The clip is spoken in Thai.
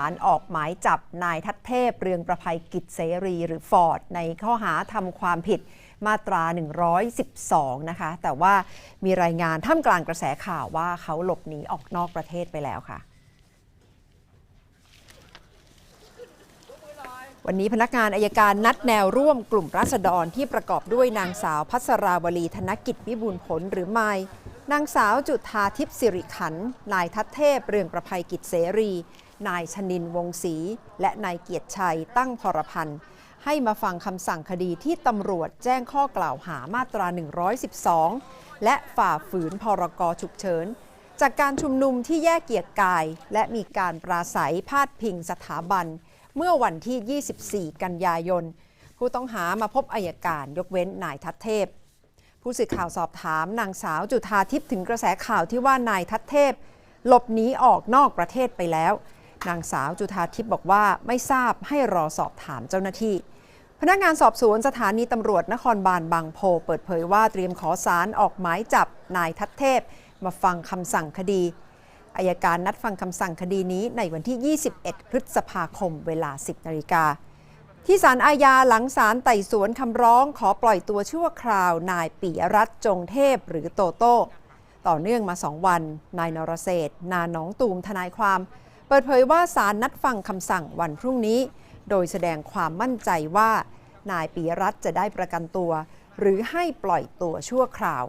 ารออกหมายจับนายทัตเทพ เรืองประภัยกิจเสรีหรือฟอร์ด ในข้อหาทำความผิดมาตรา 112 นะคะ แต่ว่ามีรายงานท่ามกลางกระแสข่าวว่าเขาหลบหนีออกนอกประเทศไปแล้วค่ะ วันนี้พนักงานอายการนัดแนวร่วมกลุ่มราษฎรที่ประกอบด้วยนางสาวพัสราวลีธนกิจวิบูลย์ผลหรือไมาย นางสาวจุธาทิพย์สิริขัน นายทัตเทพเรืองประภัยกิจเสรี นายชนินวงศรี และนายเกียรติชัยตั้งพรพันธ์ ให้มาฟังคำสั่งคดีที่ตำรวจแจ้งข้อกล่าวหามาตรา 112 และฝ่าฝืนพรกฉุกเฉิน จากการชุมนุมที่แยกเกียรติกาย และมีการปราศัยพาดพิงสถาบัน เมื่อวันที่ 24 กันยายน ผู้ต้องหามาพบอายการยกเว้นนายทัตเทพ ผู้สื่อข่าวสอบถามนางสาวจุธาทิพย์ถึงกระแสข่าวที่ว่านายทัตเทพ หลบหนีออกนอกประเทศไปแล้ว นางสาวจุธาทิพย์บอกว่าไม่ทราบให้รอสอบถามเจ้าหน้าที่ พนักงานสอบสวนสถานีตำรวจนครบาลบางโพเปิดเผยว่าเตรียมขอสารออกหมายจับนายทัตเทพ มาฟังคำสั่งคดีอายการนัดฟังคำสั่งคดีนี้ในวันที่ 21 พฤษภาคมเวลา 10นาฬิกา ที่ศาลอาญาหลังศาลไต่สวนคำร้องขอปล่อยตัวชั่วคราวนายปิยรัตน์จงเทพหรือโตโต้ ต่อเนื่องมาสองวัน นายนรเศรษฐนาหนองตูมทนายความ เปิดเผยว่าศาลนัดฟังคำสั่งวันพรุ่งนี้ โดยแสดงความมั่นใจว่า นายปิยรัตน์จะได้ประกันตัว หรือให้ปล่อยตัวชั่วคราว